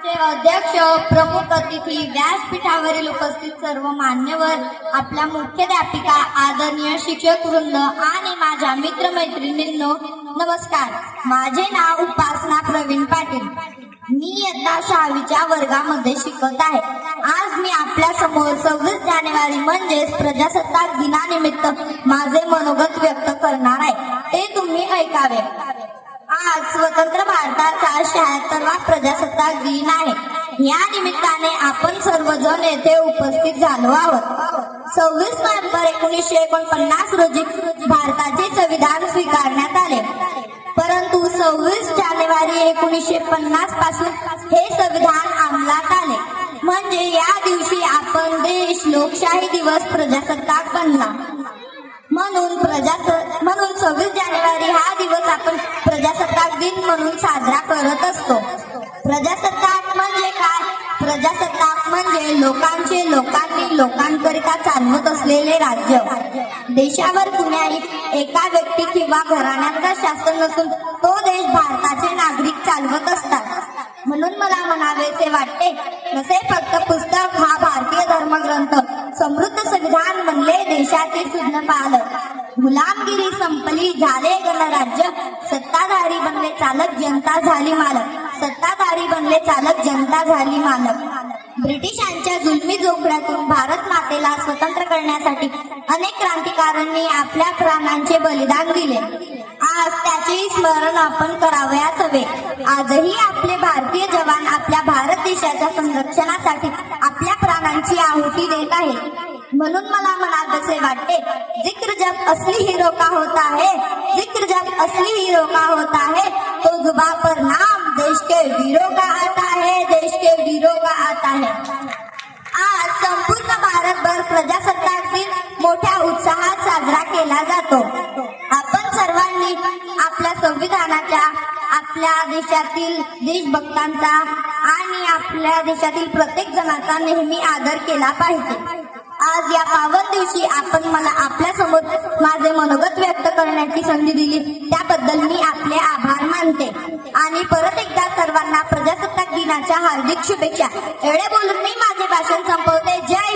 आमचे अध्यक्ष प्रमुख अतिथी व्यासपीठावरील उपस्थित सर्व मान्यवर आपल्या मुख्याध्यापिका आदरणीय शिक्षक वृंद आणि माझ्या मित्रमैत्रिणींनो नमस्कार. माझे नाव उपासना प्रवीण पाटील. मी इयत्ता सहावीच्या वर्गामध्ये शिकत आहे. आज मी आपल्यासमोर सव्वीस जानेवारी म्हणजेच प्रजासत्ताक दिनानिमित्त माझे मनोगत व्यक्त करणार आहे. ते तुम्ही ऐकावे. आज स्वतंत्र भारताचा शहात्तरवा प्रजासत्ताक दिन आहे. या निमित्ताने आपण सर्वजण येथे उपस्थित झालो आहोत. सव्वीस नोव्हेंबर एकोणीसशे एकोणपन्नास रोजी भारताचे संविधान स्वीकारण्यात आले. परंतु सव्वीस जानेवारी एकोणीसशे पन्नासपासून हे संविधान अंमलात आले. म्हणजे या दिवशी आपण देश लोकशाही दिवस प्रजासत्ताक बनला. म्हणून प्रजास म्हणून सव्वीस जानेवारी हा दिवस आपण दिन म्हणून साजरा करत असतो. प्रजासत्ताक म्हणजे काय? प्रजासत्ताक म्हणजे लोकांचे लोकांनी लोकांकरिता चालवत असलेले राज्य. देशावर कुणाही एका व्यक्ती किंवा घराण्याचा शासन नसून तो देश भारताचे नागरिक चालवत असतात. म्हणून मला म्हणावेसे वाटते नसे फक्त पुस्तक हा भारतीय धर्मग्रंथ समृद्ध संविधान बनले देशाचे सुज्ञ पालक. गुलामगिरी संपली झाले गणराज्य. चालक जनता झाली मालक. सत्ताधारी बनले चालक जनता झाली मालक. ब्रिटिशांच्या जुलमी जोखड्यातून भारत मातेला स्वतंत्र करण्यासाठी अनेक क्रांतिकारांनी आपल्या प्राणांचे बलिदान दिले. आज त्याचे स्मरण आपण करावयास हवे. आजही आपले भारतीय जवान आपल्या भारत देशाच्या संरक्षणासाठी आपल्या प्राणांची आहुती देत आहेत. म्हणून मला मनात असे वाटते जिक्र जब असली हिरो का होता है जिक्र जब असली हिरो का होता है जुबा पर नाम देश के वीरों का आता है देश के वीरों का आता है आज संपूर्ण भारतभर प्रजासत्ताक दिन मोठ्या उत्साहात साजरा केला जातो. आपण सर्वांनी आपल्या संविधानाच्या आपल्या देशातील देशभक्तांचा आणि आपल्या देशातील प्रत्येक जणाचा नेहमी आदर केला पाहिजे. आज या पावन दिवशी आपण मला आपल्यासमोर माझे मनोगत व्यक्त करण्याची संधी दिली. आणि परत एकदा सर्वांना प्रजासत्ताक दिनाच्या हार्दिक शुभेच्छा. एवढे बोलून मी माझे भाषण संपवते. जय